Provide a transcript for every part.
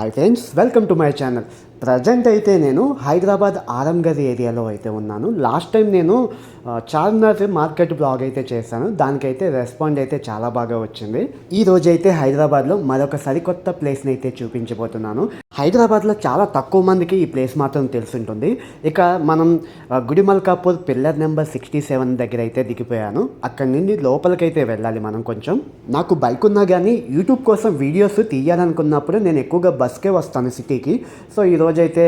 Hi friends welcome to my channel. Present అయితే నేను హైదరాబాద్ ఆరంగర్ ఏరియాలో అయితే ఉన్నాను. లాస్ట్ టైం నేను చార్మినార్ మార్కెట్ బ్లాగ్ అయితే చేశాను. దానికైతే రెస్పాండ్ అయితే చాలా బాగా వచ్చింది. ఈ రోజు అయితే హైదరాబాద్లో మరొక సరికొత్త ప్లేస్ని అయితే చూపించబోతున్నాను. హైదరాబాద్లో చాలా తక్కువ మందికి ఈ ప్లేస్ మాత్రం తెలుసుంటుంది. ఇక మనం Gudimalkapur pillar number sixty seven దగ్గర అయితే దిగిపోయాను. అక్కడి నుండి లోపలికైతే వెళ్ళాలి మనం కొంచెం. నాకు బైక్ ఉన్నా కానీ యూట్యూబ్ కోసం వీడియోస్ తీయాలనుకున్నప్పుడు నేను ఎక్కువగా బస్కే వస్తాను సిటీకి. సో ఈ అయితే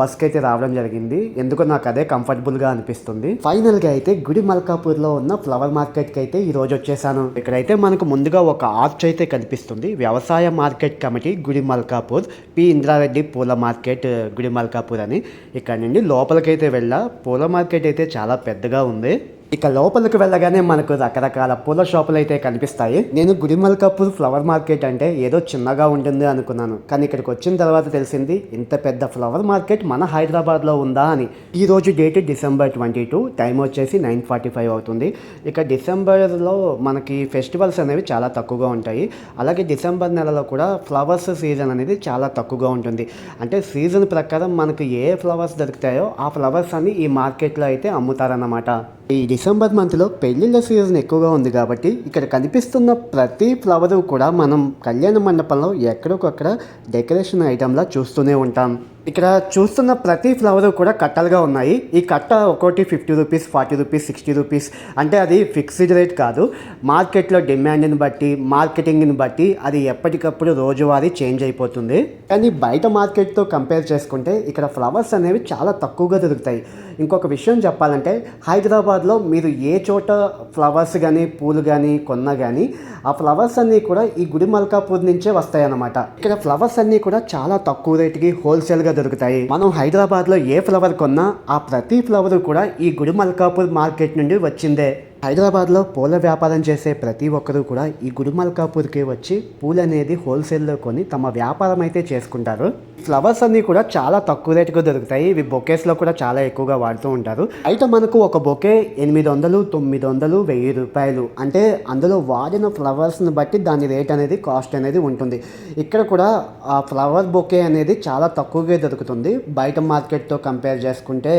బస్కి అయితే రావడం జరిగింది. ఎందుకో నాకు అదే కంఫర్టబుల్గా అనిపిస్తుంది. ఫైనల్గా అయితే గుడి మల్కాపూర్లో ఉన్న ఫ్లవర్ మార్కెట్కి అయితే ఈరోజు వచ్చేసాను. ఇక్కడైతే మనకు ముందుగా ఒక ఆర్చ్ అయితే కనిపిస్తుంది. వ్యవసాయ మార్కెట్ కమిటీ గుడి మల్కాపూర్ పి. ఇంద్రారెడ్డి పూల మార్కెట్ గుడి మల్కాపూర్ అని. ఇక్కడ నుండి లోపలికైతే వెళ్ళా. పూల మార్కెట్ అయితే చాలా పెద్దగా ఉంది. ఇక లోపలికి వెళ్ళగానే మనకు రకరకాల పూల షాపులు అయితే కనిపిస్తాయి. నేను గుడిమల్కాపూర్ ఫ్లవర్ మార్కెట్ అంటే ఏదో చిన్నగా ఉంటుంది అనుకున్నాను. కానీ ఇక్కడికి వచ్చిన తర్వాత తెలిసింది ఇంత పెద్ద ఫ్లవర్ మార్కెట్ మన హైదరాబాద్లో ఉందా అని. ఈ రోజు date December twenty two time వచ్చేసి నైన్ ఫార్టీ ఫైవ్ అవుతుంది. ఇక డిసెంబర్లో మనకి ఫెస్టివల్స్ అనేవి చాలా తక్కువగా ఉంటాయి. అలాగే డిసెంబర్ నెలలో కూడా ఫ్లవర్స్ సీజన్ అనేది చాలా తక్కువగా ఉంటుంది. అంటే సీజన్ ప్రకారం మనకు ఏ ఫ్లవర్స్ దొరుకుతాయో ఆ ఫ్లవర్స్ అని ఈ మార్కెట్లో అయితే అమ్ముతారన్నమాట. ఈ డిసెంబర్ మంత్లో పెళ్ళిళ్ళ సీజన్ ఎక్కువగా ఉంది కాబట్టి ఇక్కడ కనిపిస్తున్న ప్రతి ఫ్లవర్ కూడా మనం కళ్యాణ మండపంలో ఎక్కడొకక్కడ డెకరేషన్ ఐటెంలా చూస్తూనే ఉంటాం. ఇక్కడ చూస్తున్న ప్రతి ఫ్లవర్ కూడా కట్టలుగా ఉన్నాయి. ఈ కట్ట ఒక్కోటి fifty rupees forty rupees sixty rupees. అంటే అది ఫిక్స్డ్ రేట్ కాదు. మార్కెట్లో డిమాండ్ని బట్టి మార్కెటింగ్ని బట్టి అది ఎప్పటికప్పుడు రోజువారీ చేంజ్ అయిపోతుంది. కానీ బయట మార్కెట్తో కంపేర్ చేసుకుంటే ఇక్కడ ఫ్లవర్స్ అనేవి చాలా తక్కువగా దొరుకుతాయి. ఇంకొక విషయం చెప్పాలంటే హైదరాబాద్లో మీరు ఏ చోట ఫ్లవర్స్ కానీ పూలు కానీ కొన్నా కానీ ఆ ఫ్లవర్స్ అన్నీ కూడా ఈ గుడి మల్కాపూర్ నుంచే వస్తాయన్నమాట. ఇక్కడ ఫ్లవర్స్ అన్నీ కూడా చాలా తక్కువ రేటుకి హోల్సేల్గా దొరుకుతాయి. మనం హైదరాబాద్లో ఏ ఫ్లవర్ కొన్నా ఆ ప్రతి ఫ్లవర్ కూడా ఈ గుడి మల్కాపూర్ మార్కెట్ నుండి వచ్చిందే. హైదరాబాద్లో పూల వ్యాపారం చేసే ప్రతి ఒక్కరూ కూడా ఈ గురుమల్కాపూర్కి వచ్చి పూలు అనేది హోల్సేల్లో కొని తమ వ్యాపారం అయితే చేసుకుంటారు. ఫ్లవర్స్ అన్నీ కూడా చాలా తక్కువ రేటుగా దొరుకుతాయి. ఇవి బొకేస్లో కూడా చాలా ఎక్కువగా వాడుతూ ఉంటారు. అయితే మనకు ఒక బొకే ఎనిమిది వందలు తొమ్మిది వందలు వెయ్యి రూపాయలు అంటే అందులో వాడిన ఫ్లవర్స్ని బట్టి దాని రేట్ అనేది కాస్ట్ అనేది ఉంటుంది. ఇక్కడ కూడా ఆ ఫ్లవర్ బొకే అనేది చాలా తక్కువగా దొరుకుతుంది. బయట మార్కెట్తో కంపేర్ చేసుకుంటే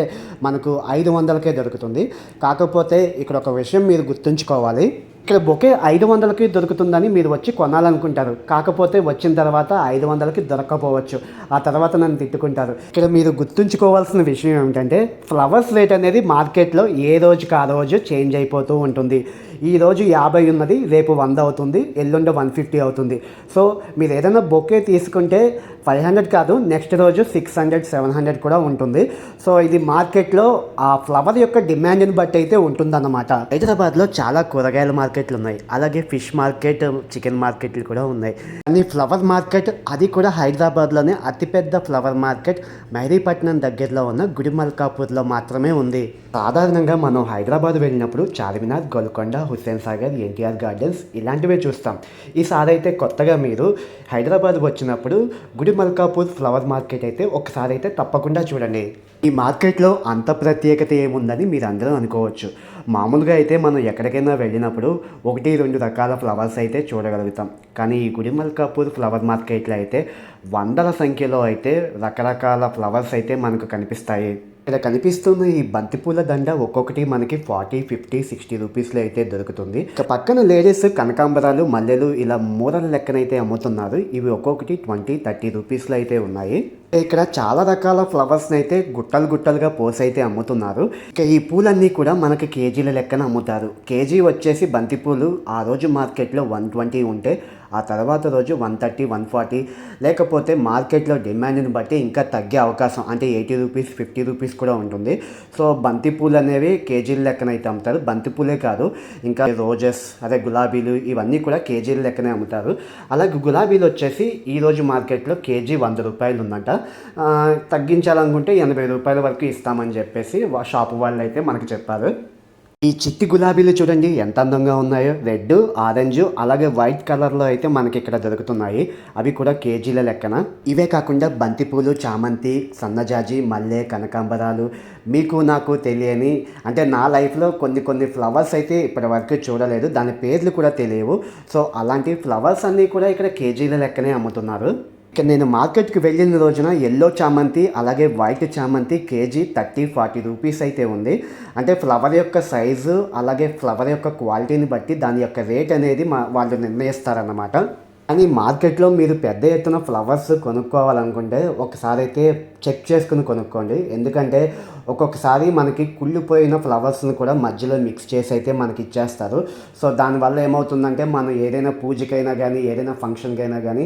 మనకు ఐదు వందలకే దొరుకుతుంది. కాకపోతే ఇక్కడ ఒక విషయం మీరు గుర్తుంచుకోవాలి. ఇక్కడ బొకే ఐదు వందలకి దొరుకుతుందని మీరు వచ్చి కొనాలనుకుంటారు. కాకపోతే వచ్చిన తర్వాత ఐదు వందలకి దొరకకపోవచ్చు. ఆ తర్వాత నన్ను తిట్టుకుంటారు. ఇక్కడ మీరు గుర్తుంచుకోవాల్సిన విషయం ఏమిటంటే ఫ్లవర్స్ రేట్ అనేది మార్కెట్లో ఏ రోజుకి ఆ రోజు చేంజ్ అయిపోతూ ఉంటుంది. ఈరోజు యాభై ఉన్నది రేపు వంద అవుతుంది ఎల్లుండి వన్ ఫిఫ్టీ అవుతుంది. సో మీరు ఏదైనా బొకే తీసుకుంటే ఫైవ్ హండ్రెడ్ కాదు నెక్స్ట్ రోజు సిక్స్ హండ్రెడ్ సెవెన్ హండ్రెడ్ కూడా ఉంటుంది. సో ఇది మార్కెట్లో ఆ ఫ్లవర్ యొక్క డిమాండ్ని బట్టి అయితే ఉంటుందన్నమాట. హైదరాబాద్లో చాలా కూరగాయల మార్కెట్లు ఉన్నాయి. అలాగే ఫిష్ మార్కెట్ చికెన్ మార్కెట్లు కూడా ఉన్నాయి. కానీ ఫ్లవర్ మార్కెట్ అది కూడా హైదరాబాద్లోనే అతిపెద్ద ఫ్లవర్ మార్కెట్. మెహరీపట్నం దగ్గరలో ఉన్న గుడిమల్కాపూర్లో మాత్రమే ఉంది. సాధారణంగా మనం హైదరాబాద్ వెళ్ళినప్పుడు చార్మినార్ గోల్కొండ హుస్సేన్ సాగర్ ఎన్టీఆర్ గార్డెన్స్ ఇలాంటివే చూస్తాం. ఈసారి అయితే కొత్తగా మీరు హైదరాబాద్ వచ్చినప్పుడు గుడిమల్కాపూర్ ఫ్లవర్ మార్కెట్ అయితే ఒకసారి అయితే తప్పకుండా చూడండి. ఈ మార్కెట్లో అంత ప్రత్యేకత ఏముందని మీరు అందరూ అనుకోవచ్చు. మామూలుగా అయితే మనం ఎక్కడికైనా వెళ్ళినప్పుడు ఒకటి రెండు రకాల ఫ్లవర్స్ అయితే చూడగలుగుతాం. కానీ ఈ గుడిమల్కాపూర్ ఫ్లవర్ మార్కెట్లో అయితే వందల సంఖ్యలో అయితే రకరకాల ఫ్లవర్స్ అయితే మనకు కనిపిస్తాయి. ఇక్కడ కనిపిస్తున్న ఈ బంతిపూల దండ ఒక్కొక్కటి మనకి ఫార్టీ ఫిఫ్టీ సిక్స్టీ రూపీస్లో అయితే దొరుకుతుంది. ఇక పక్కన లేడీస్ కనకాంబరాలు మల్లెలు ఇలా మూరల లెక్కనైతే అమ్ముతున్నారు. ఇవి ఒక్కొక్కటి ట్వంటీ థర్టీ రూపీస్లో అయితే ఉన్నాయి. ఇక్కడ చాలా రకాల ఫ్లవర్స్ని అయితే గుట్టలు గుట్టలుగా పోసి అయితే అమ్ముతున్నారు. ఇక ఈ పూలన్నీ కూడా మనకి కేజీల లెక్కన అమ్ముతారు. కేజీ వచ్చేసి బంతిపూలు ఆ రోజు మార్కెట్లో వన్ ట్వంటీ ఉంటే ఆ తర్వాత రోజు వన్ థర్టీ వన్ ఫార్టీ లేకపోతే మార్కెట్లో డిమాండ్ని బట్టి ఇంకా తగ్గే అవకాశం అంటే ఎయిటీ రూపీస్ ఫిఫ్టీ రూపీస్ కూడా ఉంటుంది. సో బంతిపూలు అనేవి కేజీల లెక్కన అయితే అమ్ముతారు. బంతిపూలే కాదు ఇంకా రోజెస్ అదే గులాబీలు ఇవన్నీ కూడా కేజీల లెక్కనే అమ్ముతారు. అలాగే గులాబీలు వచ్చేసి ఈ రోజు మార్కెట్లో కేజీ వంద రూపాయలు ఉందంట. తగ్గించాలనుకుంటే ఎనభై రూపాయల వరకు ఇస్తామని చెప్పేసి షాపు వాళ్ళు అయితే మనకు చెప్పారు. ఈ చిట్టి గులాబీలు చూడండి ఎంత అందంగా ఉన్నాయో. రెడ్ ఆరెంజ్ అలాగే వైట్ కలర్లో అయితే మనకి ఇక్కడ దొరుకుతున్నాయి. అవి కూడా కేజీల లెక్కన. ఇవే కాకుండా బంతిపూలు చామంతి సన్నజాజి మల్లె కనకాంబరాలు మీకు నాకు తెలియని అంటే నా లైఫ్లో కొన్ని కొన్ని ఫ్లవర్స్ అయితే ఇప్పటి వరకు చూడలేదు. దాని పేర్లు కూడా తెలియవు. సో అలాంటి ఫ్లవర్స్ అన్నీ కూడా ఇక్కడ కేజీల లెక్కనే అమ్ముతున్నారు. ఇక నేను మార్కెట్కి వెళ్ళిన రోజున ఎల్లో చామంతి అలాగే వైట్ చామంతి కేజీ థర్టీ ఫార్టీ రూపీస్ అయితే ఉంది. అంటే ఫ్లవర్ యొక్క సైజు అలాగే ఫ్లవర్ యొక్క క్వాలిటీని బట్టి దాని యొక్క రేట్ అనేది మా వాళ్ళు నిర్ణయిస్తారన్నమాట. కానీ మార్కెట్లో మీరు పెద్ద ఎత్తున ఫ్లవర్స్ కొనుక్కోవాలనుకుంటే ఒకసారి అయితే చెక్ చేసుకుని కొనుక్కోండి. ఎందుకంటే ఒక్కొక్కసారి మనకి కుళ్ళిపోయిన ఫ్లవర్స్ని కూడా మధ్యలో మిక్స్ చేసి అయితే మనకి ఇచ్చేస్తారు సో దానివల్ల ఏమవుతుందంటే మనం ఏదైనా పూజకైనా కానీ ఏదైనా ఫంక్షన్కైనా కానీ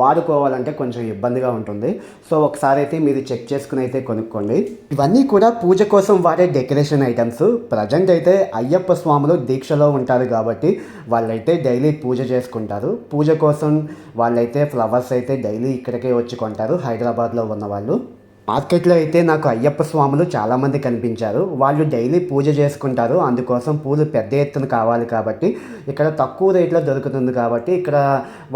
వాడుకోవాలంటే కొంచెం ఇబ్బందిగా ఉంటుంది. సో ఒకసారి అయితే మీరు చెక్ చేసుకుని అయితే కొనుక్కోండి. ఇవన్నీ కూడా పూజ కోసం వాడే డెకరేషన్ ఐటమ్స్. ప్రజెంట్ అయితే అయ్యప్ప స్వాములు దీక్షలో ఉంటారు కాబట్టి వాళ్ళైతే డైలీ పూజ చేసుకుంటారు. పూజ కోసం వాళ్ళైతే ఫ్లవర్స్ అయితే డైలీ ఇక్కడికే వచ్చి కొంటారు. హైదరాబాద్లో ఉన్న వాళ్ళు. మార్కెట్లో అయితే నాకు అయ్యప్ప స్వాములు చాలామంది కనిపించారు. వాళ్ళు డైలీ పూజ చేసుకుంటారు. అందుకోసం పూలు పెద్ద ఎత్తున కావాలి కాబట్టి ఇక్కడ తక్కువ రేట్లో దొరుకుతుంది కాబట్టి ఇక్కడ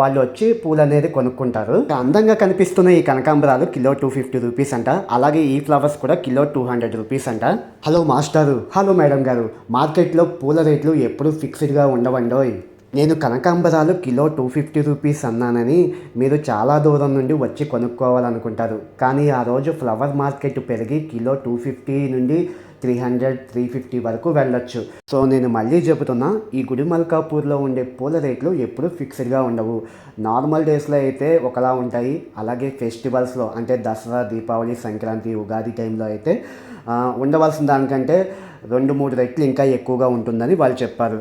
వాళ్ళు వచ్చి పూలు అనేది కొనుక్కుంటారు. అందంగా కనిపిస్తున్న ఈ కనకాంబరాలు కిలో టూ ఫిఫ్టీ రూపీస్ అంట. అలాగే ఈ ఫ్లవర్స్ కూడా కిలో టూ హండ్రెడ్ రూపీస్ అంట. హలో మాస్టారు. హలో మేడం గారు. మార్కెట్లో పూల రేట్లు ఎప్పుడు ఫిక్స్డ్గా ఉండవండోయ్. నేను కనకాంబరాలు కిలో టూ ఫిఫ్టీ రూపీస్ అన్నానని మీరు చాలా దూరం నుండి వచ్చి కొనుక్కోవాలనుకుంటారు. కానీ ఆ రోజు ఫ్లవర్ మార్కెట్ పెరిగి కిలో టూ ఫిఫ్టీ నుండి త్రీ హండ్రెడ్ త్రీ ఫిఫ్టీ వరకు వెళ్ళొచ్చు. సో నేను మళ్ళీ చెబుతున్నా ఈ గుడి మల్కాపూర్లో ఉండే పూల రేట్లు ఎప్పుడు ఫిక్స్డ్గా ఉండవు. నార్మల్ డేస్లో అయితే ఒకలా ఉంటాయి. అలాగే ఫెస్టివల్స్లో అంటే దసరా దీపావళి సంక్రాంతి ఉగాది టైంలో అయితే ఉండవలసిన దానికంటే రెండు మూడు రెట్లు ఇంకా ఎక్కువగా ఉంటుందని వాళ్ళు చెప్పారు.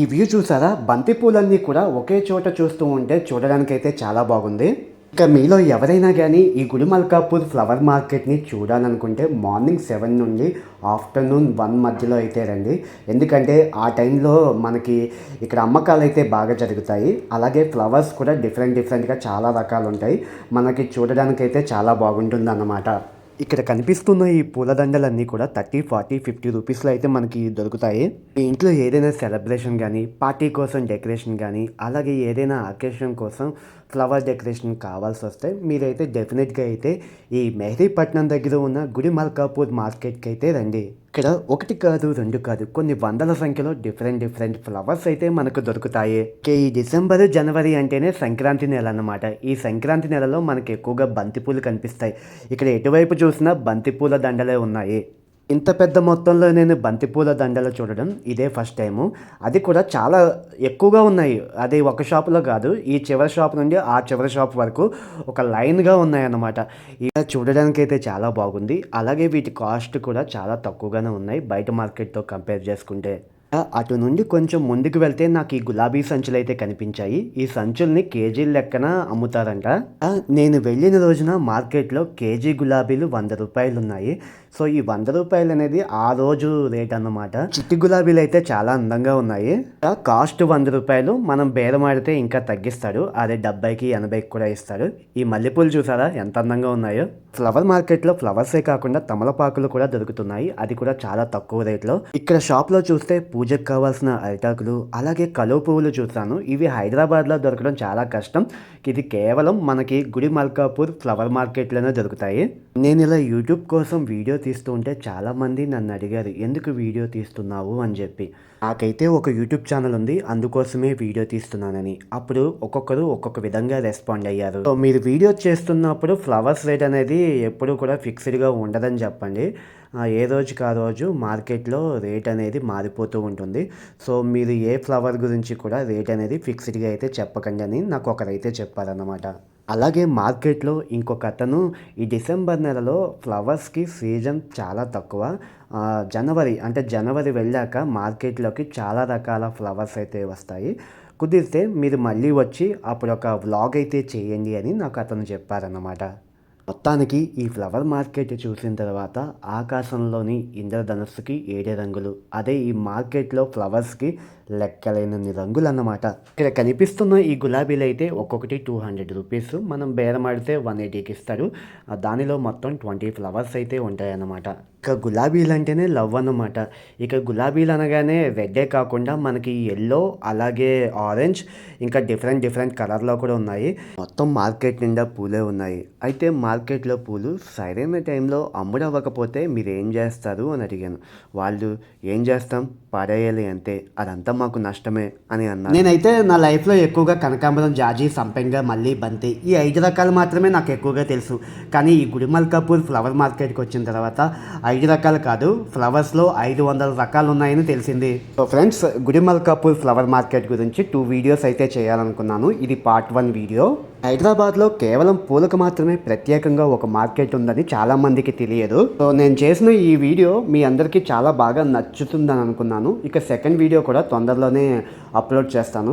ఈ వ్యూ చూసారా? బంతి పూలన్నీ కూడా ఒకే చోట చూస్తూ ఉంటే చూడడానికైతే చాలా బాగుంది. ఇంకా మీలో ఎవరైనా కానీ ఈ గుడి మల్కాపూర్ ఫ్లవర్ మార్కెట్ని చూడాలనుకుంటే మార్నింగ్ సెవెన్ నుండి ఆఫ్టర్నూన్ వన్ మధ్యలో అయితే రండి. ఎందుకంటే ఆ టైంలో మనకి ఇక్కడ అమ్మకాలు అయితే బాగా జరుగుతాయి. అలాగే ఫ్లవర్స్ కూడా డిఫరెంట్ డిఫరెంట్గా చాలా రకాలు ఉంటాయి మనకి చూడడానికైతే చాలా బాగుంటుంది అన్నమాట ఇక్కడ కనిపిస్తున్న ఈ పూలదండలన్నీ కూడా థర్టీ ఫార్టీ ఫిఫ్టీ రూపీస్లో అయితే మనకి దొరుకుతాయి. మీ ఇంట్లో ఏదైనా సెలబ్రేషన్ కానీ పార్టీ కోసం డెకరేషన్ కానీ అలాగే ఏదైనా అకేషన్ కోసం ఫ్లవర్ డెకరేషన్ కావాల్సి వస్తే మీరైతే డెఫినెట్గా అయితే ఈ మెహదీపట్నం దగ్గర ఉన్న గుడి మల్కాపూర్ మార్కెట్కి అయితే రండి. ఇక్కడ ఒకటి కాదు రెండు కాదు కొన్ని వందల సంఖ్యలో డిఫరెంట్ డిఫరెంట్ ఫ్లవర్స్ అయితే మనకు దొరుకుతాయి. కే ఈ డిసెంబర్ జనవరి అంటేనే సంక్రాంతి నెల అన్నమాట. ఈ సంక్రాంతి నెలలో మనకు ఎక్కువగా బంతిపూలు కనిపిస్తాయి. ఇక్కడ ఎటువైపు చూసినా బంతిపూల దండలే ఉన్నాయి. ఇంత పెద్ద మొత్తంలో నేను బంతిపూల దండలు చూడడం ఇదే ఫస్ట్ టైము. అది కూడా చాలా ఎక్కువగా ఉన్నాయి. అది ఒక షాపులో కాదు ఈ చివరి షాప్ నుండి ఆ చివరి షాప్ వరకు ఒక లైన్గా ఉన్నాయన్నమాట. ఇలా చూడడానికి అయితే చాలా బాగుంది. అలాగే వీటి కాస్ట్ కూడా చాలా తక్కువగానే ఉన్నాయి. బయట మార్కెట్తో కంపేర్ చేసుకుంటే. అటు నుండి కొంచెం ముందుకు వెళ్తే నాకు ఈ గులాబీ సంచులు అయితే కనిపించాయి. ఈ సంచుల్ని కేజీల లెక్కన అమ్ముతారంట. నేను వెళ్ళిన రోజున మార్కెట్లో కేజీ గులాబీలు వంద రూపాయలు ఉన్నాయి సో ఈ వంద రూపాయలు అనేది ఆ రోజు రేట్ అన్నమాట. చిట్టి గులాబీలు అయితే చాలా అందంగా ఉన్నాయి. కాస్ట్ వంద రూపాయలు మనం బేరమాడితే ఇంకా తగ్గిస్తాడు. అదే డెబ్బైకి ఎనభైకి కూడా ఇస్తాడు. ఈ మల్లెపూలు చూసారా ఎంత అందంగా ఉన్నాయో. ఫ్లవర్ మార్కెట్లో ఫ్లవర్సే కాకుండా తమలపాకులు కూడా దొరుకుతున్నాయి. అది కూడా చాలా తక్కువ రేట్లో. ఇక్కడ షాప్లో చూస్తే పూజకు కావాల్సిన అరిటాకులు అలాగే కలువ పువ్వులు చూస్తాను. ఇవి హైదరాబాద్లో దొరకడం చాలా కష్టం. ఇది కేవలం మనకి గుడి మల్కాపూర్ ఫ్లవర్ మార్కెట్లోనే దొరుకుతాయి. నేను ఇలా యూట్యూబ్ కోసం వీడియో తీస్తూ ఉంటే చాలామంది నన్ను అడిగారు ఎందుకు వీడియో తీస్తున్నావు? అని చెప్పి. నాకైతే ఒక యూట్యూబ్ ఛానల్ ఉంది అందుకోసమే వీడియో తీస్తున్నానని. అప్పుడు ఒక్కొక్కరు ఒక్కొక్క విధంగా రెస్పాండ్ అయ్యారు. సో మీరు వీడియో చేస్తున్నప్పుడు ఫ్లవర్స్ రేట్ అనేది ఎప్పుడు కూడా ఫిక్స్డ్గా ఉండదని చెప్పండి. ఏ రోజుకి ఆ రోజు మార్కెట్లో రేట్ అనేది మారిపోతూ ఉంటుంది. సో మీరు ఏ ఫ్లవర్ గురించి కూడా రేట్ అనేది ఫిక్స్డ్గా అయితే చెప్పకండి అని నాకు ఒకరైతే చెప్పారన్నమాట. అలాగే మార్కెట్లో ఇంకొక అతను ఈ డిసెంబర్ నెలలో ఫ్లవర్స్కి సీజన్ చాలా తక్కువ. జనవరి అంటే జనవరి వెళ్ళాక మార్కెట్లోకి చాలా రకాల ఫ్లవర్స్ అయితే వస్తాయి. కుదిరితే మీరు మళ్ళీ వచ్చి అప్పుడు ఒక వ్లాగ్ అయితే చేయండి అని నాకు అతను చెప్పారన్నమాట. మొత్తానికి ఈ ఫ్లవర్ మార్కెట్ చూసిన తర్వాత ఆకాశంలోని ఇంద్రధనుస్సుకి ఏడే రంగులు. అదే ఈ మార్కెట్లో ఫ్లవర్స్కి లెక్కలేనన్ని రంగులు అన్నమాట ఇక్కడ కనిపిస్తున్న ఈ గులాబీలు అయితే ఒక్కొక్కటి టూ హండ్రెడ్ రూపీస్. మనం బేరమాడితే వన్ ఎయిటీకి ఇస్తారు. దానిలో మొత్తం ట్వంటీ ఫ్లవర్స్ అయితే ఉంటాయన్నమాట. ఇక గులాబీలు అంటేనే లవ్ అన్నమాట. ఇక గులాబీలు అనగానే రెడ్డే కాకుండా మనకి ఎల్లో అలాగే ఆరెంజ్ ఇంకా డిఫరెంట్ డిఫరెంట్ కలర్లో కూడా ఉన్నాయి. మొత్తం మార్కెట్ నిండా పూలే ఉన్నాయి. అయితే మార్కెట్లో పూలు సరైన టైంలో అమ్ముడవ్వకపోతే మీరు ఏం చేస్తారు అని అడిగాను. వాళ్ళు ఏం చేస్తాం? పడేయాలి అంతే అదంతా మాకు నష్టమే అని అన్నారు. నేనైతే నా లైఫ్లో ఎక్కువగా కనకాంబరం జాజి సంపెంగ మళ్ళీ బంతి ఈ ఐదు రకాలు మాత్రమే నాకు ఎక్కువగా తెలుసు. కానీ ఈ గుడిమల్ కపూర్ ఫ్లవర్ మార్కెట్కి వచ్చిన తర్వాత ఐదు రకాలు కాదు ఫ్లవర్స్లో ఐదు వందల రకాలు ఉన్నాయని తెలిసింది. So friends Gudimalkapur flower market గురించి టూ వీడియోస్ అయితే చేయాలనుకున్నాను. ఇది పార్ట్ వన్ వీడియో హైదరాబాద్లో కేవలం పూలకు మాత్రమే ప్రత్యేకంగా ఒక మార్కెట్ ఉందని చాలామందికి తెలియదు. సో నేను చేసిన ఈ వీడియో మీ అందరికీ చాలా బాగా నచ్చుతుందని అనుకున్నాను. ఇక సెకండ్ వీడియో కూడా తొందరలోనే అప్లోడ్ చేస్తాను.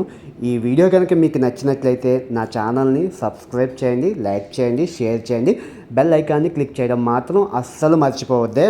ఈ వీడియో కనుక మీకు నచ్చినట్లయితే నా ఛానల్ని సబ్స్క్రైబ్ చేయండి లైక్ చేయండి షేర్ చేయండి. బెల్ ఐకాన్ని క్లిక్ చేయడం మాత్రం అస్సలు మర్చిపోవద్దే.